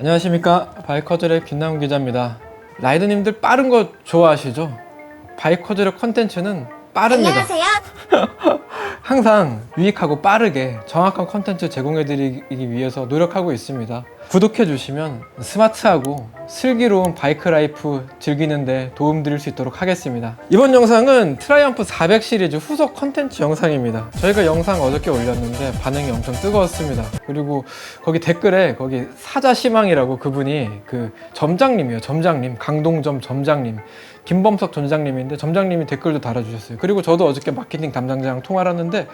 안녕하십니까 바이커즈의 김나훈 기자입니다 라이더님들 빠른 거 좋아하시죠? 바이커즈의 컨텐츠는 빠릅니다. 안녕하세요. 항상 유익하고 빠르게 정확한 컨텐츠 제공해드리기 위해서 노력하고 있습니다. 구독해주시면 스마트하고 슬기로운 바이크 라이프 즐기는데 도움 드릴 수 있도록 하겠습니다. 이번 영상은 트라이언프 400 시리즈 후속 컨텐츠 영상입니다. 저희가 영상 어저께 올렸는데 반응이 엄청 뜨거웠습니다. 그리고 거기 댓글에 거기 사자시망이라고 그분이 그 점장님이에요. 점장님. 강동점 점장님 김범석 점장님인데 점장님이 댓글도 달아주셨어요. 그리고 저도 어저께 마케팅 담당자랑 통화를 하는데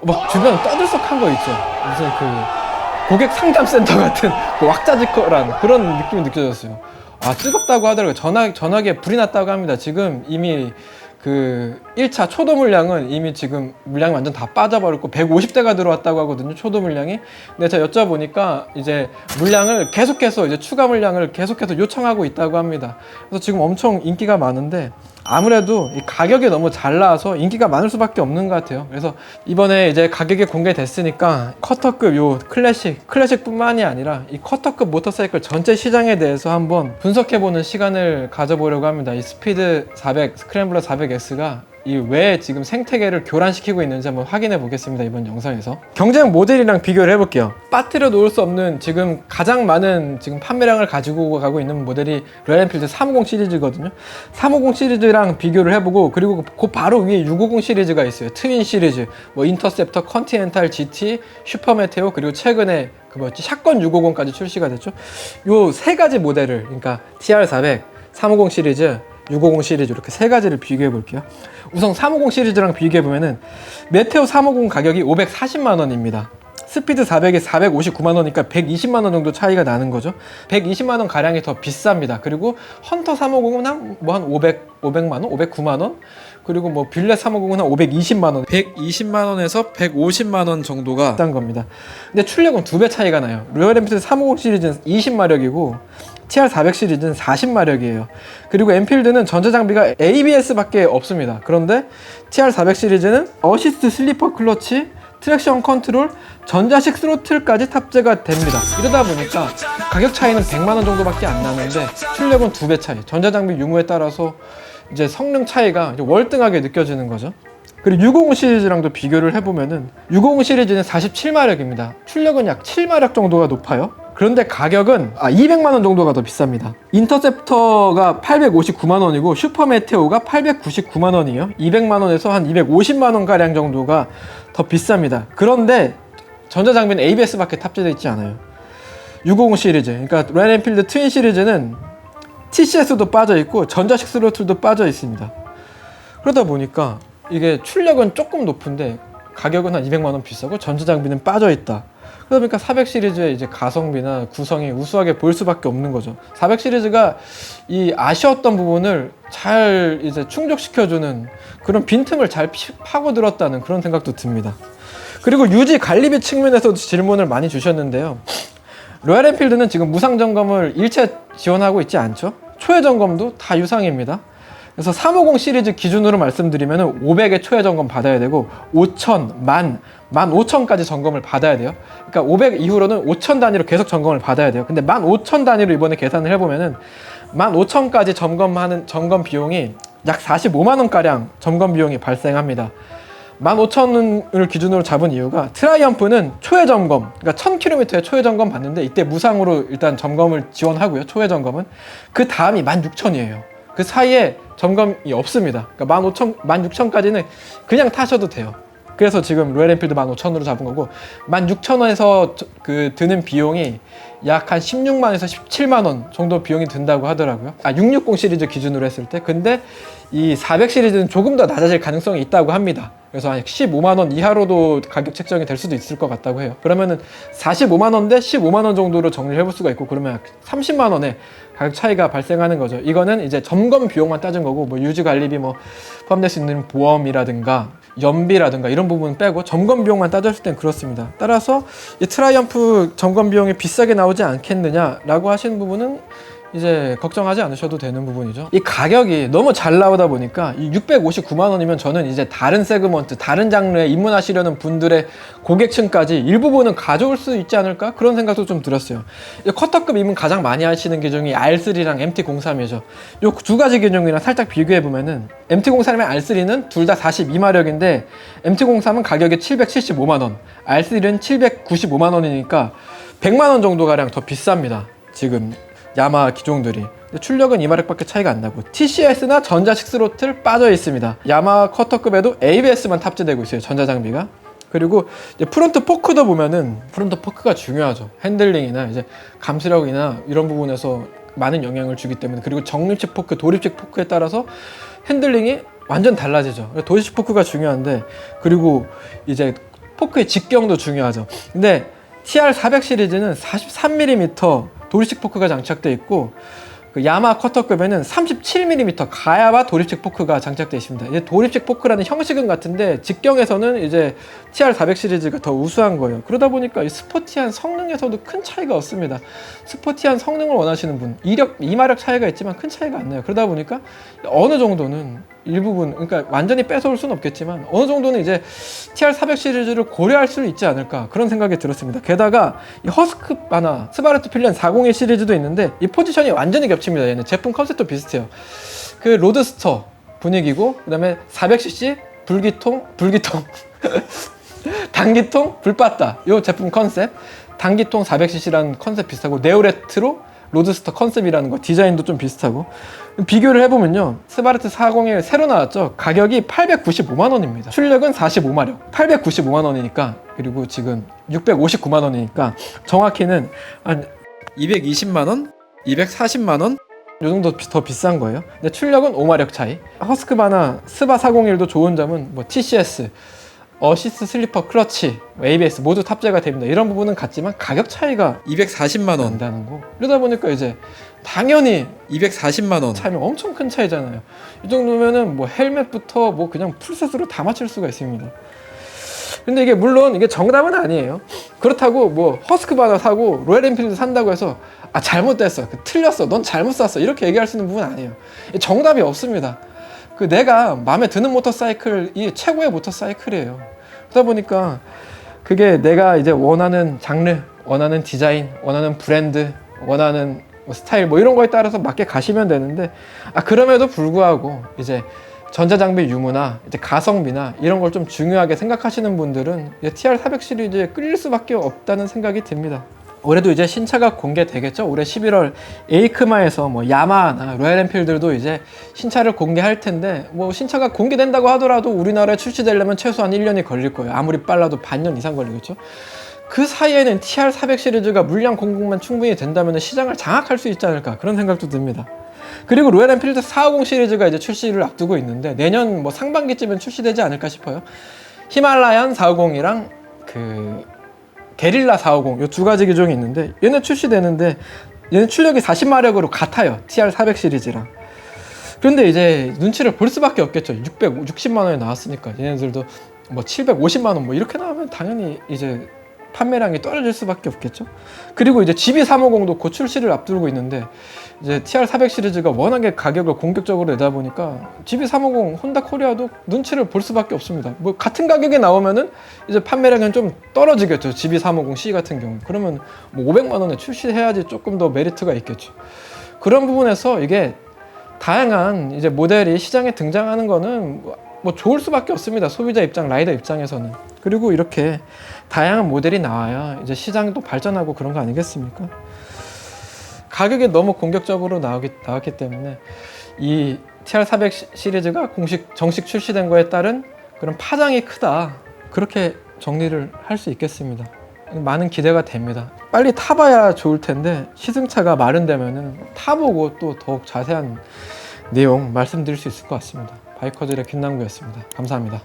어, 막 주변 떠들썩한 거 있죠. 무슨 그 고객 상담 센터 같은 그 왁자지껄한 그런 느낌이 느껴졌어요. 아 뜨겁다고 하더라고요. 전화 전화기에 불이 났다고 합니다. 지금 이미 그 1차 초도 물량은 이미 지금 물량이 완전 다 빠져버렸고 150대가 들어왔다고 하거든요. 초도 물량이. 근데 제가 여쭤보니까 이제 물량을 계속해서 이제 추가 물량을 계속해서 요청하고 있다고 합니다. 그래서 지금 엄청 인기가 많은데 아무래도 이 가격이 너무 잘 나와서 인기가 많을 수밖에 없는 것 같아요. 그래서 이번에 이제 가격이 공개됐으니까 커터급 요 클래식, 클래식뿐만이 아니라 이 커터급 모터사이클 전체 시장에 대해서 한번 분석해보는 시간을 가져보려고 합니다. 이 스피드 400, 스크램블러 400S가 이 왜 지금 생태계를 교란시키고 있는지 한번 확인해 보겠습니다 이번 영상에서. 경쟁 모델이랑 비교를 해볼게요. 빠뜨려 놓을 수 없는 지금 가장 많은 지금 판매량을 가지고 가고 있는 모델이 로얄엔필드 350 시리즈거든요. 350 시리즈랑 비교를 해보고 그리고 그 바로 위에 650 시리즈가 있어요. 트윈 시리즈. 뭐 인터셉터 컨티넨탈 GT 슈퍼메테오 그리고 최근에 그 뭐지? 샷건 650까지 출시가 됐죠. 요 세 가지 모델을 그러니까 TR400 350 시리즈 650 시리즈 이렇게 세 가지를 비교해 볼게요. 우선 350 시리즈랑 비교해 보면은 메테오 350 가격이 540만 원입니다. 스피드 400에 459만 원이니까 120만 원 정도 차이가 나는 거죠. 120만 원 가량이 더 비쌉니다. 그리고 헌터 350은 한 뭐한 500, 500만 원, 509만 원. 그리고 뭐 빌렛 350은 한 520만 원, 120만 원에서 150만 원 정도가 비싼 겁니다. 근데 출력은 두 배 차이가 나요. 로열 엠필드 350 시리즈는 20마력이고 TR400 시리즈는 40마력이에요. 그리고 엔필드는 전자 장비가 ABS밖에 없습니다. 그런데 TR400 시리즈는 어시스트 슬리퍼 클러치, 트랙션 컨트롤, 전자식 스로틀까지 탑재가 됩니다. 이러다 보니까 가격 차이는 100만 원 정도밖에 안 나는데 출력은 두 배 차이. 전자 장비 유무에 따라서 이제 성능 차이가 이제 월등하게 느껴지는 거죠. 그리고 650 시리즈랑도 비교를 해보면은 650 시리즈는 47마력입니다. 출력은 약 7마력 정도가 높아요. 그런데 가격은 아 200만 원 정도가 더 비쌉니다. 인터셉터가 859만 원이고 슈퍼 메테오가 899만 원이에요. 200만 원에서 한 250만 원 가량 정도가 더 비쌉니다. 그런데 전자 장비는 ABS밖에 탑재되어 있지 않아요. 650 시리즈, 그러니까 렌앤필드 트윈 시리즈는 TCS도 빠져 있고 전자식 스로틀도 빠져 있습니다. 그러다 보니까 이게 출력은 조금 높은데 가격은 한 200만 원 비싸고 전자 장비는 빠져 있다. 그러다 보니까 400 시리즈의 이제 가성비나 구성이 우수하게 보일 수밖에 없는 거죠. 400 시리즈가 이 아쉬웠던 부분을 잘 이제 충족시켜주는 그런 빈틈을 잘 피- 파고들었다는 그런 생각도 듭니다. 그리고 유지 관리비 측면에서도 질문을 많이 주셨는데요. 로얄 엔필드는 지금 무상 점검을 일체 지원하고 있지 않죠? 초회 점검도 다 유상입니다. 그래서 350 시리즈 기준으로 말씀드리면 500의 초회 점검 받아야 되고 5천, 만, 만 5천까지 점검을 받아야 돼요. 그러니까 500 이후로는 5천 단위로 계속 점검을 받아야 돼요. 근데 만 5천 단위로 이번에 계산을 해보면은 만 5천까지 점검하는 점검 비용이 약 45만 원 가량 점검 비용이 발생합니다. 15,000원을 기준으로 잡은 이유가 트라이언프는 초회 점검, 그러니까 1000km의 초회 점검 받는데 이때 무상으로 일단 점검을 지원하고요. 초회 점검은 그 다음이 16,000이에요. 그 사이에 점검이 없습니다. 그러니까 15,000, 16,000까지는 그냥 타셔도 돼요. 그래서 지금 로얄 엔필드 15,000으로 잡은 거고 16,000원에서 그 드는 비용이 약 한 16만에서 17만 원 정도 비용이 든다고 하더라고요. 아, 660 시리즈 기준으로 했을 때. 근데 이 400 시리즈는 조금 더 낮아질 가능성이 있다고 합니다. 그래서 한 15만 원 이하로도 가격 책정이 될 수도 있을 것 같다고 해요. 그러면은 45만 원대 15만 원 정도로 정리를 해볼 수가 있고 그러면 약 30만 원의 가격 차이가 발생하는 거죠. 이거는 이제 점검 비용만 따진 거고 뭐 유지 관리비 뭐 포함될 수 있는 보험이라든가 연비라든가 이런 부분 빼고 점검 비용만 따졌을 땐 그렇습니다. 따라서 이 트라이언프 점검 비용이 비싸게 나오지 않겠느냐라고 하시는 부분은 이제 걱정하지 않으셔도 되는 부분이죠. 이 가격이 너무 잘 나오다 보니까 이 659만 원이면 저는 이제 다른 세그먼트, 다른 장르에 입문하시려는 분들의 고객층까지 일부분은 가져올 수 있지 않을까 그런 생각도 좀 들었어요. 이 커터급 입문 가장 많이 하시는 기종이 R3랑 MT03이죠. 이두 가지 기종이랑 살짝 비교해 보면은 MT03이랑 R3는 둘 다 42마력인데 MT03은 가격이 775만 원, R3는 795만 원이니까 100만 원 정도 가량 더 비쌉니다. 지금 야마 기종들이 출력은 2마력밖에 차이가 안 나고 TCS나 전자식 스로틀 빠져 있습니다. 야마 커터급에도 ABS만 탑재되고 있어요. 전자 장비가. 그리고 프론트 포크도 보면은 프론트 포크가 중요하죠. 핸들링이나 이제 감시력이나 이런 부분에서 많은 영향을 주기 때문에 그리고 정립식 포크, 도립식 포크에 따라서 핸들링이 완전 달라지죠. 도립식 포크가 중요한데 그리고 이제 포크의 직경도 중요하죠. 근데 TR400 시리즈는 43mm 도립식 포크가 장착돼 있고 그 야마 커터급에는 37mm 가야바 도립식 포크가 장착되어 있습니다. 이제 도립식 포크라는 형식은 같은데 직경에서는 이제 TR400 시리즈가 더 우수한 거예요. 그러다 보니까 이 스포티한 성능에서도 큰 차이가 없습니다. 스포티한 성능을 원하시는 분, 이력, 이마력 차이가 있지만 큰 차이가 안 나요. 그러다 보니까 어느 정도는 일부분, 그러니까 완전히 뺏어올 수는 없겠지만 어느 정도는 이제 TR400 시리즈를 고려할 수 있지 않을까 그런 생각이 들었습니다. 게다가 이 허스크바나 스바르트 필렌 401 시리즈도 있는데 이 포지션이 완전히 겹칩니다. 얘는 제품 컨셉도 비슷해요. 그 로드스터 분위기고 그 다음에 400cc 불기통 불기통 단기통 불빠따 요 제품 컨셉 단기통 400cc라는 컨셉 비슷하고 네오레트로 로드스터 컨셉이라는 거 디자인도 좀 비슷하고 비교를 해보면요 스바르트 401 새로 나왔죠 가격이 895만 원입니다 출력은 45마력 895만 원이니까 그리고 지금 659만 원이니까 정확히는 한 220만 원 240만 원? 요 정도 비- 더 비싼 거예요. 근데 출력은 5마력 차이. 허스크바나 스바 401도 좋은 점은 뭐 TCS, 어시스 슬리퍼 클러치, ABS 모두 탑재가 됩니다. 이런 부분은 같지만 가격 차이가 240만 원 난다는 거. 이러다 보니까 이제 당연히 240만 원 차이면 엄청 큰 차이잖아요. 이 정도면은 뭐 헬멧부터 뭐 그냥 풀셋으로 다 맞출 수가 있습니다. 근데 이게 물론 이게 정답은 아니에요. 그렇다고 뭐 허스크바나 사고 로얄 엔필드 산다고 해서 아 잘못됐어, 그 틀렸어, 넌 잘못 샀어 이렇게 얘기할 수 있는 부분 은 아니에요. 이 정답이 없습니다. 그 내가 마음에 드는 모터사이클이 최고의 모터사이클이에요. 그러다 보니까 그게 내가 이제 원하는 장르, 원하는 디자인, 원하는 브랜드, 원하는 뭐 스타일 뭐 이런 거에 따라서 맞게 가시면 되는데 아 그럼에도 불구하고 이제 전자장비 유무나 이제 가성비나 이런 걸 좀 중요하게 생각하시는 분들은 TR400 시리즈에 끌릴 수밖에 없다는 생각이 듭니다. 올해도 이제 신차가 공개되겠죠. 올해 11월 에이크마에서 뭐 야마나 로얄 엔필드도 이제 신차를 공개할 텐데 뭐 신차가 공개된다고 하더라도 우리나라에 출시되려면 최소한 1년이 걸릴 거예요. 아무리 빨라도 반년 이상 걸리겠죠. 그 사이에는 TR400 시리즈가 물량 공급만 충분히 된다면 시장을 장악할 수 있지 않을까 그런 생각도 듭니다. 그리고 로얄 엔필드 450 시리즈가 이제 출시를 앞두고 있는데 내년 뭐 상반기쯤엔 출시되지 않을까 싶어요. 히말라얀 450이랑 그 게릴라 450 이 두 가지 기종이 있는데 얘는 출시되는데 얘는 출력이 40마력으로 같아요. TR400 시리즈랑. 그런데 이제 눈치를 볼 수밖에 없겠죠. 660만 원에 나왔으니까 얘네들도 뭐 750만 원 뭐 이렇게 나오면 당연히 이제 판매량이 떨어질 수밖에 없겠죠. 그리고 이제 GB350도 곧 출시를 앞두고 있는데 이제 TR400 시리즈가 워낙에 가격을 공격적으로 내다 보니까 GB350 혼다 코리아도 눈치를 볼 수밖에 없습니다. 뭐 같은 가격에 나오면은 이제 판매량은 좀 떨어지겠죠. GB350C 같은 경우. 그러면 뭐 500만 원에 출시해야지 조금 더 메리트가 있겠죠. 그런 부분에서 이게 다양한 이제 모델이 시장에 등장하는 거는 뭐 좋을 수밖에 없습니다. 소비자 입장, 라이더 입장에서는. 그리고 이렇게 다양한 모델이 나와야 이제 시장도 발전하고 그런 거 아니겠습니까? 가격이 너무 공격적으로 나오기, 나왔기 때문에 이 TR400 시- 시리즈가 공식 정식 출시된 거에 따른 그런 파장이 크다. 그렇게 정리를 할 수 있겠습니다. 많은 기대가 됩니다. 빨리 타봐야 좋을 텐데 시승차가 마련되면은 타보고 또 더욱 자세한 내용 말씀드릴 수 있을 것 같습니다. 바이커들의 김남구였습니다. 감사합니다.